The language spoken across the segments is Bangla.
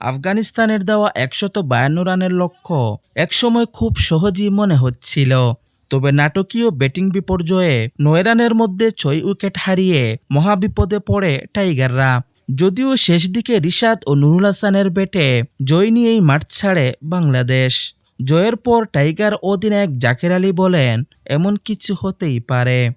আফগানিস্তানের দেওয়া একশত বায়ান্ন রানের লক্ষ্য একসময় খুব সহজই মনে হচ্ছিল। তবে নাটকীয় ব্যাটিং বিপর্যয়ে নয় রানের মধ্যে ছয় উইকেট হারিয়ে মহাবিপদে পড়ে টাইগাররা। যদিও শেষ দিকে রিশাদ ও নুরুল হাসানের ব্যাটে জয় নিয়েই মাঠ ছাড়ে বাংলাদেশ। জয়ের পর টাইগার অধিনায়ক জাকের আলী বলেন, এমন কিছু হতেই পারে।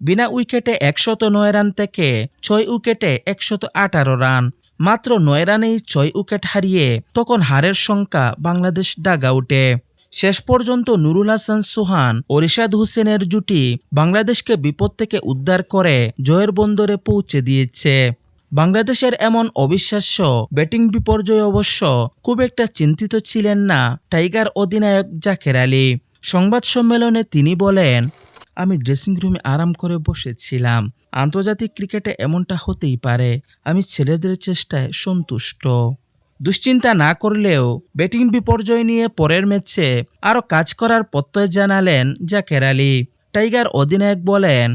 বিনা উইকেটে একশত নয় রান থেকে ছয় উইকেটে একশত আঠারো রান। মাত্র নয় রানেই ছয় উইকেট হারিয়ে তখন হারের সংখ্যা বাংলাদেশ ডাগআউটে শেষ পর্যন্ত নুরুল হাসান, সুহান ও রিশাদ হোসেনের জুটি বাংলাদেশকে বিপদ থেকে উদ্ধার করে জয়ের বন্দরে পৌঁছে দিয়েছে। বাংলাদেশের এমন অবিশ্বাস্য ব্যাটিং বিপর্যয় অবশ্য খুব একটা চিন্তিত ছিলেন না টাইগার অধিনায়ক জাকের আলী। সংবাদ সম্মেলনে তিনি বলেন আমি ড্রেসিং রুমে আরাম করে বসেছিলাম। আন্তর্জাতিক ক্রিকেটে এমনটা হতেই পারে। আমি ছেলেদের চেষ্টায় সন্তুষ্ট। দুশ্চিন্তা না করলেও ব্যাটিং বিপর্যয় নিয়ে পরের ম্যাচে আরও কাজ করার প্রত্যয় জানালেন জাকের আলী। টাইগার অধিনায়ক বলেন,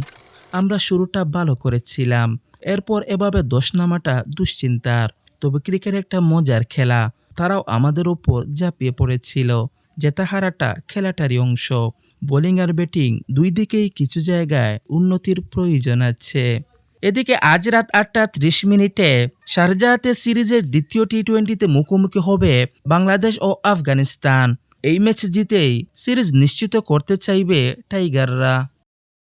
আমরা শুরুটা ভালো করেছিলাম। এরপর এভাবে দোষ নামাটা দুশ্চিন্তার। তবে ক্রিকেট একটা মজার খেলা। তারাও আমাদের ওপর ঝাঁপিয়ে পড়েছিল। জেতা হারাটা খেলাটারই অংশ। বোলিং আর ব্যাটিং দুই দিকেই কিছু জায়গায় উন্নতির প্রয়োজন আছে। এদিকে আজ রাত আটটা ত্রিশ মিনিটে শারজাহাতে সিরিজের দ্বিতীয় টি টোয়েন্টিতে মুখোমুখি হবে বাংলাদেশ ও আফগানিস্তান। এই ম্যাচ জিতেই সিরিজ নিশ্চিত করতে চাইবে টাইগাররা।